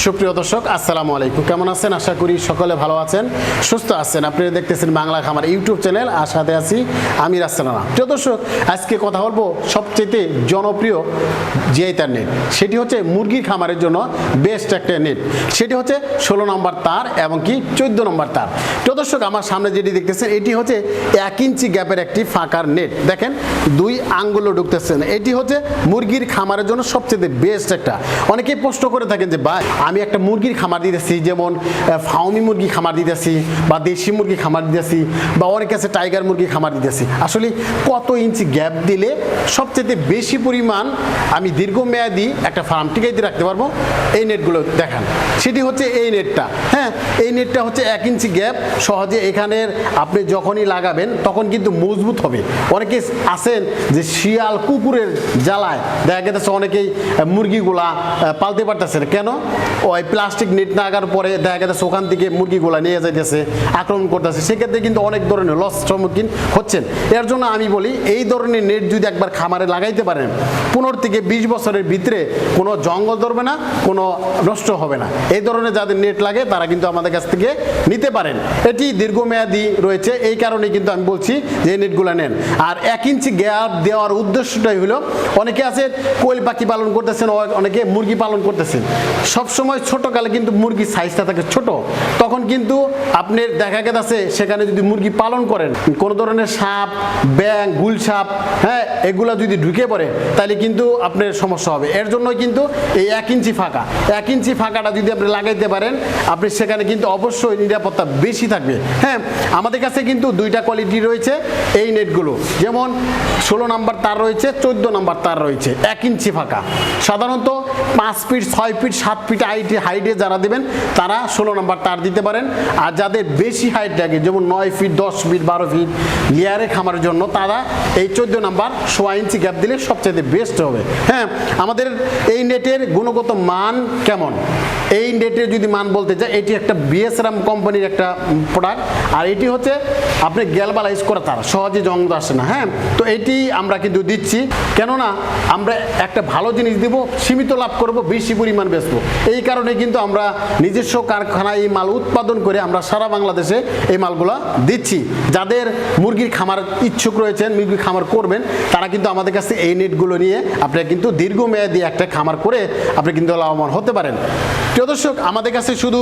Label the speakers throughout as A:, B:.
A: সুপ্রিয় দর্শক, আসসালামু আলাইকুম। কেমন আছেন? আশা করি সকলে ভালো আছেন, সুস্থ আছেন। আপনারা দেখতেছেন বাংলা খামার ইউটিউব চ্যানেল, আর সাথে আছি আমি রাস্তানা প্রিয় দর্শক, আজকে কথা বলব সবচেয়ে জনপ্রিয় জিআইতার নেট সেটি হচ্ছে মুরগির খামারের জন্য বেস্ট একটা নেট সেটি হচ্ছে ষোলো নম্বর তার এবং কি চোদ্দ নম্বর তার। প্রিয় দর্শক, আমার সামনে যেটি দেখতেছেন, এটি হচ্ছে এক ইঞ্চি গ্যাপের একটি ফাঁকার নেট। দেখেন, দুই আঙ্গুলো ঢুকতেছেন এটি হচ্ছে মুরগির খামারের জন্য সবচেয়ে বেস্ট একটা। অনেকেই প্রশ্ন করে থাকেন যে, ভাই, আমি একটা মুরগির খামার দিতেছি, যেমন ফাউমি মুরগি খামার দিতেছি বা দেশি মুরগি খামার দিতেছি বা অনেকে আছে টাইগার মুরগি খামার দিতেছি। আসলে কত ইঞ্চি গ্যাপ দিলে সবচেয়ে বেশি পরিমাণ আমি দীর্ঘমেয়াদী একটা ফার্ম টিকাইতে রাখতে পারব? এই নেটগুলো দেখান। সেটি হচ্ছে এই নেটটা। হ্যাঁ এই নেটটা হচ্ছে এক ইঞ্চি গ্যাপ। সহজে এখানের আপনি যখনই লাগাবেন, তখন কিন্তু মজবুত হবে। অনেকে আছেন যে শিয়াল কুকুরের জ্বালায়। দেখা গেছে অনেকেই মুরগিগুলা পালতে পারতেছে কেন? ওই প্লাস্টিক নেট লাগার পরে দেখা গেছে ওখান থেকে মুরগিগুলা নিয়ে যাইতেছে, আক্রমণ করতেছে। সেক্ষেত্রে কিন্তু অনেক ধরনের লস সম্মুখীন হচ্ছেন। এর জন্য আমি বলি, এই ধরনের নেট যদি একবার খামারে লাগাইতে পারেন, পনেরো থেকে বিশ বছরের ভিতরে কোনো জঙ্গল ধরবে না, কোনো নষ্ট হবে না। এই ধরনের যাদের নেট লাগে, তারা কিন্তু আমাদের কাছ থেকে নিতে পারেন। এটি দীর্ঘমেয়াদী রয়েছে, এই কারণে কিন্তু আমি বলছি যে নেটগুলো নেন। আর এক ইঞ্চি গ্যাপ দেওয়ার উদ্দেশ্যটাই হলো, অনেকে আছে কোয়েল পাখি পালন করতেছেন অনেকে মুরগি পালন করতেছেন। সবসময় ছোটোকালে কিন্তু মুরগির সাইজটা থাকে ছোট। তখন কিন্তু আপনার দেখা গেছে সেখানে যদি মুরগি পালন করেন, কোনো ধরনের সাপ ব্যাং গুল সাপ হ্যাঁ এগুলা যদি ঢুকে পড়ে, তাহলে কিন্তু আপনার সমস্যা হবে। এর জন্য কিন্তু এই এক ইঞ্চি ফাঁকা। এক ইঞ্চি ফাঁকাটা যদি আপনি লাগাইতে পারেন, আপনি সেখানে কিন্তু অবশ্যই নিরাপত্তা বেশি থাকবে। হ্যাঁ আমাদের কাছে কিন্তু দুইটা কোয়ালিটি রয়েছে এই নেটগুলো যেমন ষোলো নাম্বার তার রয়েছে, চোদ্দ নাম্বার তার রয়েছে, এক ইঞ্চি ফাঁকা। সাধারণত পাঁচ ফিট ছয় ফিট সাত ফিট হাইটে হাইটে যারা দেবেন, তারা ষোলো নাম্বার তার দিতে পারেন। আর যাদের বেশি হাইট লাগে, যেমন নয় ফিট দশ ফিট বারো ফিট লেয়ারে খামারের জন্য তারা এই চোদ্দ নাম্বার সোয়া ইঞ্চি গ্যাপ দিলে সবচেয়ে বেস্ট হবে। হ্যাঁ আমাদের এই নেটের গুণগত মান কেমন? এই নেটের যদি মান বলতে চাই, এটি একটা বিএসরাম কোম্পানির একটা প্রোডাক্ট, আর এটি হচ্ছে আপনি গ্যালবালাইজ করা তার, সহজে জং আসে না হ্যাঁ? তো এটি আমরা কিন্তু দিচ্ছি, কেননা আমরা একটা ভালো জিনিস দিব, সীমিত লাভ করব, বেশি পরিমাণ বেচবো। এই কারণে কিন্তু আমরা নিজস্ব কারখানায় এই মাল উৎপাদন করে আমরা সারা বাংলাদেশে এই মালগুলো দিচ্ছি। যাদের মুরগির খামার ইচ্ছুক রয়েছেন, মুরগির খামার করবেন, তারা কিন্তু আমাদের কাছে এই নেটগুলো নিয়ে আপনারা কিন্তু দীর্ঘমেয়াদী একটা খামার করে আপনি কিন্তু লাভবান হতে পারেন। প্রিয় দর্শক, আমাদের কাছে শুধু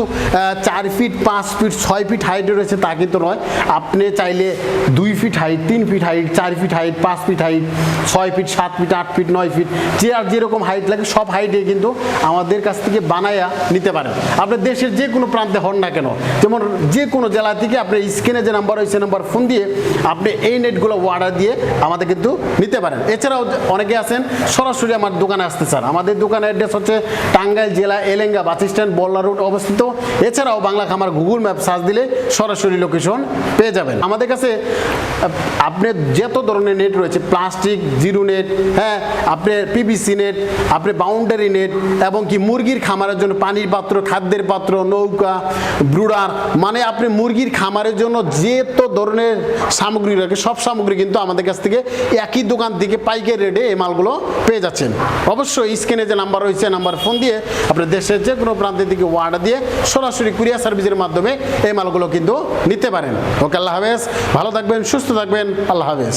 A: চার ফিট, পাঁচ ফিট, ছয় ফিট হাইটে রয়েছে তা কিন্তু নয়। আপনি চাইলে দুই ফিট হাইট, তিন ফিট হাইট, চার ফিট হাইট, পাঁচ ফিট হাইট, ছয় ফিট, সাত ফিট, আট ফিট, নয় ফিট, যে আর যেরকম হাইট লাগে সব হাইটে কিন্তু আমাদের কাছ থেকে বানায়া নিতে পারেন। আপনার দেশের যে কোনো প্রান্তে হন না কেন, যেমন যে কোনো জেলা থেকে আপনার স্ক্রিনে যে নাম্বার রয়েছে, নাম্বার ফোন দিয়ে আপনি এই নেটগুলো অর্ডার দিয়ে আমাদের কিন্তু নিতে পারেন। এছাড়াও অনেকে আছেন, সরাসরি আমার দোকানে আসতে চান। আমাদের দোকানের অ্যাড্রেস হচ্ছে টাঙ্গাইল জেলা Elenga bus stand Balla road অবস্থিত। এছাড়াও বাংলা খামার, গুগল ম্যাপ সার্চ দিলে সরাসরি লোকেশন পেয়ে যাবেন। আমাদের কাছে আপ- আপনার যত ধরনের নেট রয়েছে প্লাস্টিক জিরো নেট হ্যাঁ আপনার পিভিসি নেট আপনার বাউন্ডারি নেট এবং কি মুরগির খামারের জন্য পানির পাত্র, খাদ্যের পাত্র, নৌকা, ব্রুডার মানে আপনি মুরগির খামারের জন্য যে তো ধরনের সামগ্রী রয়েছে, সব সামগ্রী কিন্তু আমাদের কাছ থেকে একই দোকান থেকে পাইকারি রেটে এই মালগুলো পেয়ে যাচ্ছেন। অবশ্যই স্ক্রিনে যে নাম্বার রয়েছে নাম্বার ফোন দিয়ে আপনার দেশের যে কোনো প্রান্তের দিকে অর্ডার দিয়ে সরাসরি কুরিয়ার সার্ভিসের মাধ্যমে এই মালগুলো কিন্তু নিতে পারেন। ওকে আল্লাহ হাফেজ। ভালো থাকবেন সুস্থ থাকবেন আল্লাহ হাফেজ।